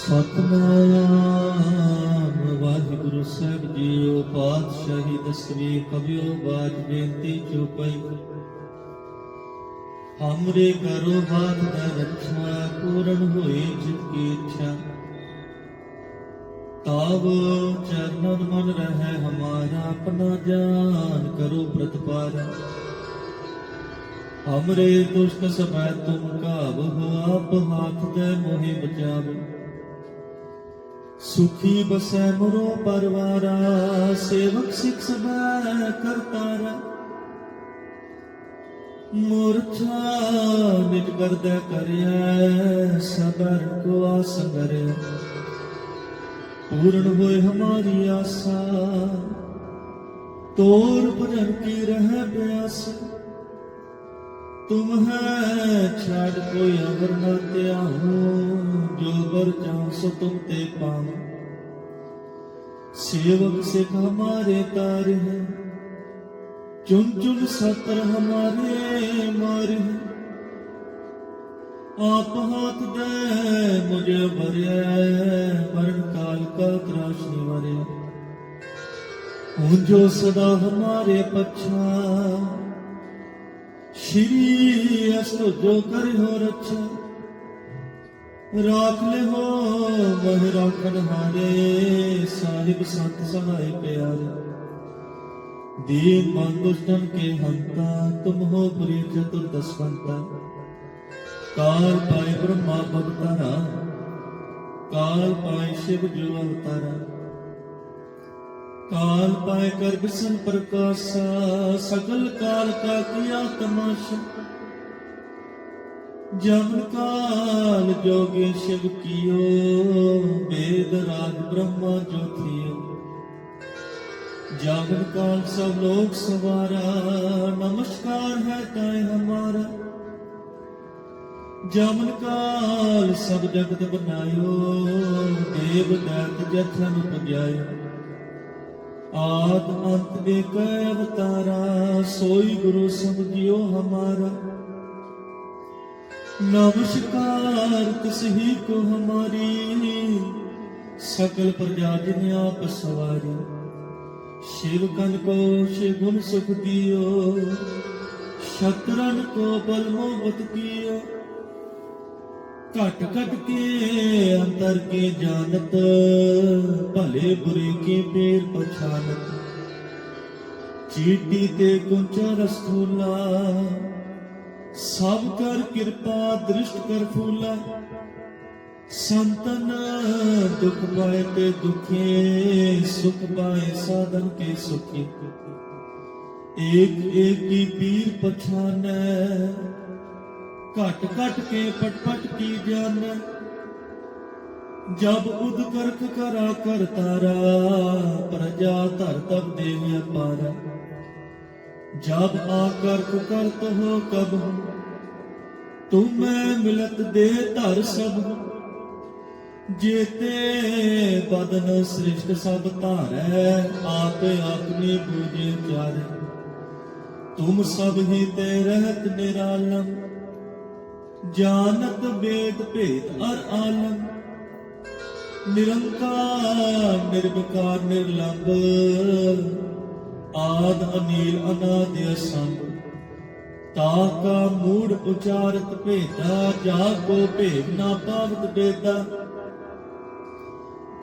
ਸਤਨਾਮ। ਵਾਹਿਗੁਰੂ ਸਾਹਿਬ JIO, ਪਾਤਸ਼ਾਹੀ ਦਸਵੀਂ ਕਬਿਓ ਬਾਜ ਬੇਨਤੀ ਚੁਪਈ। ਹਮਰੇ ਕਰੋ ਹਾਥ ਦਾ ਰੱਛਾ ਪੂਰਨ ਹੋਏ ਜਿਤ ਇੱਛਾ। ਤਾਵ ਚਰਨਨ ਮਨ ਰਹਿ ਹਮਾਰਾ, ਆਪਣਾ ਜਾਨ ਕਰੋ ਪ੍ਰਤਪਾਰ। ਹਮਰੇ ਦੁਸ਼ਟ ਸਮੈ ਤੁਮ ਕਾਬ ਹੋ ਆਪ ਹਾਥ ਦੇ ਮੋਹਿ ਬਚਾਵ। ਸੁਖੀ ਬਸੈ ਮਰੋ ਪਰਵਾਰਾ, ਸੇਵਕ ਸਿਖ ਸਭੈ ਕਰਤਾਰਾ। ਮੂਰਛਾ ਨਿਜ ਕਰਦਾ ਕਰਿਆ, ਸਬਰ ਕੋ ਆਸੰਗਰਿਆ ਪੂਰਨ ਹੋਏ ਹਮਾਰੀ ਆਸਾ, ਤੋਰ ਭਜਨ ਕੀ ਰਹਿ ਪਿਆਸ। ਤੁਮ ਹੈ ਛਾੜ ਕੋਈ ਅਵਰ ਨਾ ਧਿਆਹੂ ਜੋ ਬਰ ਚਾਹ ਸੋ ਤੁਮ ਤੇ ਪਾਉ ਸੇਵਕ ਸਿਖ ਹਮਾਰੇ ਤਾਰ ਹੈ ਚੁਨ ਚੁਨ ਸਤਰ ਹਮਾਰੇ ਮਾਰ ਹੈ ਆਪ ਹਾਥ ਦੇ ਮੁਝੇ ਭਰਿਆ ਮਰਨ ਕਾਲ ਕਾ ਤਰਾਸ਼ ਨਿਵਾਰਿਆ ਹੁਣ ਜੋ ਸਦਾ ਹਮਾਰੇ ਪਛਾ ਸ਼੍ਰੀ ਅਸਤੁ ਜੋ ਕਰਿ ਹੋ ਰੱਛਾ ਰਾਖ ਲੈ ਮਹਿ ਰਾਖਣ ਹਾਰੇ, ਸਾਹਿਬ ਸੰਤ ਸਹਾਇ ਪਿਆਰੇ। ਦੀਨ ਮਨ ਕੇ ਹੰਤਾ, ਤੁਮ ਹੋ ਪੁਰੀ ਚਤੁਰ ਦਸਵੰਤਾ। ਕਾਲ ਪਾਏ ਬ੍ਰਹਮਾ ਭਗਤਾਰਾ ਕਾਲ ਪਾਏ ਸ਼ਿਵ ਜੋ ਅਵਤਾਰਾ ਕਾਲ ਪਾਏ ਕਰ ਬਿਸਨ ਸਗਲ ਕਾਲ ਕਾ ਕੀਆ ਤਮਾਸ਼ਾ। ਜਮਨ ਕਾਲ ਜੋਗੇ ਸ਼ਿਵ ਕੀਓ, ਵੇਦ ਰਾਜ ਬ੍ਰਹਮਾ ਜੋਤੀਓ। ਜਾਗਨ ਕਾਲ ਸਭ ਲੋਕ ਸਵਾਰਾ, ਨਮਸਕਾਰ ਹੈ ਤਾਏ ਹਮਾਰਾ। ਜਮਨ ਕਾਲ ਸਭ ਜਗਤ ਬਨਾਇਓ, ਦੇਵ ਦਾਤ ਜਥਨ ਪੁਜਾਇਓ ਆਦ ਅੰਤ ਏਕ ਅਵਤਾਰਾ, ਸੋਈ ਗੁਰੂ ਸਮਝਿਓ ਹਮਾਰਾ। ਨਮਸਕਾਰ ਤਿਸ ਹੀ ਕੋ ਹਮਾਰੀ ਸਕਲ ਪ੍ਰਜਾ ਜਿਨ ਆਪ ਸਵਾਰੀ शिव कन को शिव गुण सुख दियो शत्रन को बल मोहत कियो घट घट के अंतर के जानत भले बुरे के पेर पछानत चीटी ते कुंचा रसगुल्ला ਸਭ ਕਰ ਕਿਰਪਾ, ਦ੍ਰਿਸ਼ਟ ਕਰ ਫੂਲਾ। ਸੰਤਨ ਦੁਖ ਪਾਏ ਤੇ ਦੁਖੇ, ਸੁਖ ਪਾਏ ਸਾਧਨ ਕੇ ਸੁਖੀ। ਏਕ ਏਕ ਦੀ ਪੀਰ ਪਛਾਨੈ ਘਟ ਘਟ ਕੇ ਪਟ ਪਟ ਕੀ ਜਾਣੈ। ਜਬ ਉਦ ਕਰਕ ਕਰਾ ਕਰ ਤਾਰਾ, ਪ੍ਰਜਾ ਧਰ ਤਬ ਦੇਵਿਆ ਪਾਰਾ। जब आकर करत हो कब तुम्हें मिलत दे धर सब ਜੇਤੇ ਬਦਨ ਸ੍ਰਿਸ਼ਟ ਸਭ ਧਾਰੈ ਆਪ ਆਪਣੀ ਬੂਝੇ ਚਾਰੇ ਤੁਮ ਸਭ ਹੀ ਤੇ ਰਹਿਤ ਨਿਰਾਲਮ ਜਾਣਤ ਵੇਦ ਭੇਦ ਅਰ ਆਲਮ ਨਿਰੰਕਾਰ ਨਿਰਵਿਕਾਰ ਨਿਰਲੰਭ ਆਦ ਅਨੀਲ ਅਨਾਦ ਅਸੰਭ ਤਾ ਕਾ ਮੂੜ ਉਚਾਰਤ ਭੇਦਾ, ਜਾ ਕੋ ਭੇਦ ਨਾ ਪਾਵਤ ਬੇਦਾ।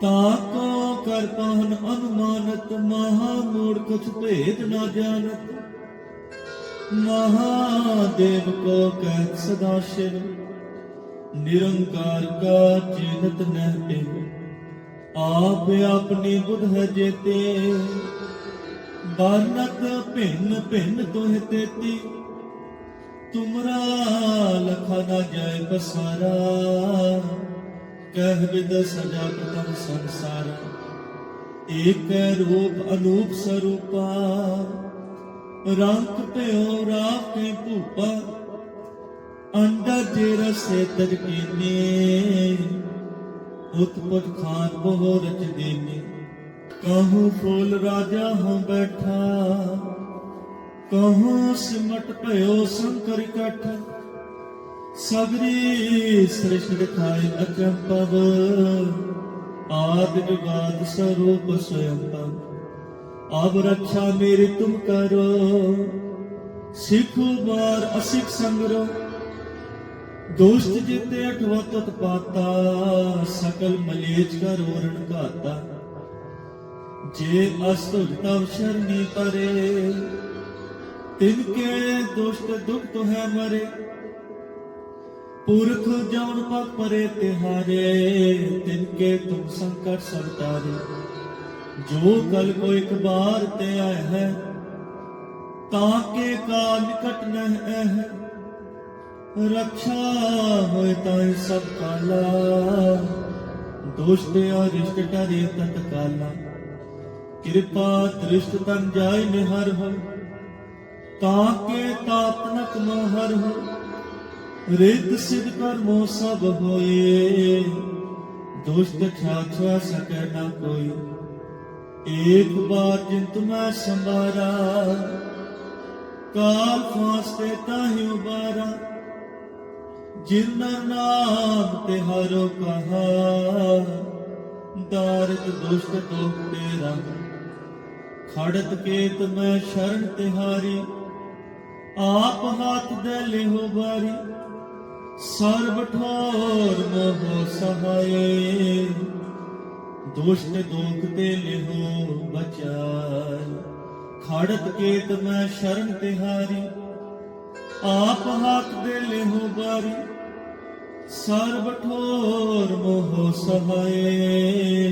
ਤਾਕੋ ਕਰ ਪਾਹਨ ਅਨੁਮਾਨਤ, ਮਹਾ ਮੂੜ ਕੁਛ ਭੇਦ ਨਾ ਜਾਣਤ। ਮਹਾਦੇਵ ਕੋ ਕਹਿ ਸਦਾ ਸ਼ਿਵ ਨਿਰੰਕਾਰ ਕਾ ਚਿੰਤ ਨਹਿ ਆਪ ਆਪਣੀ ਬੁਧ ਹੈ ਜੇਤੇ। ਬਾਨਕ ਭਿੰਨ ਭਿੰਨ ਤੋਹਿ ਤੇਤੀ। ਤੁਮਰਾ ਲਖਾ ਨਾ ਜਾਏ ਬਸਾਰਾ। ਕਹਿ ਵਿਦ ਸਜਾ ਪ੍ਰਤਮ ਸੰਸਾਰ। ਏਕ ਰੂਪ ਅਨੂਪ ਸਰੂਪਾ। ਰੰਗ ਭਇਓ ਰਾਖ ਕੇ ਭੂਪਾ। ਅੰਡਾ ਜੇ ਰਸੇ ਤਜ ਕੀਨੇ। ਉਤਪਤ ਖਾਨ ਬਹੁ ਰਚ ਦੇਨੇ। ਕਹੂੰ ਫੂਲ ਰਾਜਾ ਹਾਂ ਬੈਠਾ ਕਹੂੰ ਸਿਮਟ ਭਇਓ ਸੰਕਰ ਇਕੱਠ ਸਗਰੀ ਸ੍ਰਿਸ਼ਟ ਖਾਇ ਅਚੰਪਵ ਆਦ ਜੁਗਾਦ ਸਰੂਪ ਸਯੰਤਮ ਅਬ ਰੱਖਾ ਮੇਰੀ ਤੁਮ ਕਰੋ ਸਿੱਖੋ ਬਾਰ ਅਸਿਖ ਸੰਗਰੋ ਦੋਸਤ ਜਿਤੇ ਅਠਵਤਤ ਪਾਤਾ ਸਕਲ ਮਲੇਜ ਕਰ ਵਰਣ ਘਾਤਾ ਜੇ ਅਸੁਰ ਤਵ ਸ਼ਰਨੀ ਪਰੇ, ਤਿਨ ਕੇ ਦੁਸ਼ਟ ਦੁਖ ਤੁਹੈ ਮਰੇ? ਪੁਰਖ ਜਉਨ ਪਗ ਪਰੇ ਤਿਹਾਰੇ ਤਿਨ ਕੇ ਤੁਮ ਸੰਕਟ ਸਭ ਜੋ ਕਲ ਕੋ ਇੱਕ ਬਾਰ ਤੇ ਆਇ ਹੈ, ਤਾਂ ਕੇ ਕਾਲ ਨਿਕਟ ਨਹਿ ਹੈ ਰਖਾ ਹੋਇ ਤਾਈ ਸਭ ਕਾਲਾ, ਦੁਸ਼ਟ ਅਰਿਸ਼ਟ ਟਰੇ ਤਤ ਕਾਲਾ ਕਿਰਪਾ ਦ੍ਰਿਸ਼ਟ ਤਨ ਜਾਇ ਨਿਹਰ ਹੋ, ਤਾਂ ਕੇ ਤਾਪਨਕ ਮੋਹਰ ਹੋ ਰਿਤ ਸਿਧ ਕਰਮੋ ਸਭ ਹੋਏ। ਦੁਸ਼ਟ ਛਾਛਾ ਸਕੈ ਨਾ ਕੋਈ, ਏਕ ਬਾਰ ਜਿੰਤ ਮੈਂ ਸੰਭਾਰਾ। ਕਾਲ ਫਾਸਤੇ ਤਾਹਿ ਉਬਾਰਾ ਜਿਨ ਨਾਮ ਤੇ ਹਰੋ ਕਹਾ। ਦਾਰਕ ਦੁਸ਼ਟ ਤੋਖ ਤੇਰਾ ਖੜਤ ਕੇਤ ਮੈਂ ਸ਼ਰਨ ਤਿਹਾਰੀ, ਆਪ ਹੱਥ ਦੇ ਲਿਹੋ ਬਾਰੀ ਸਰਬ ਠੋਰ ਮੋਹ ਸਹਾਏ, ਦੁਸ਼ਟ ਦੋਖ ਤੇ ਲਿਹੋ ਬਚਾਈ। ਖੜਤ ਕੇਤ ਮੈਂ ਸ਼ਰਨ ਤਿਹਾਰੀ, ਆਪ ਹੱਥ ਦੇ ਲਿਹੋ ਬਾਰੀ ਸਰਬ ਠੋਰ ਮੋਹ ਸਹਾਏ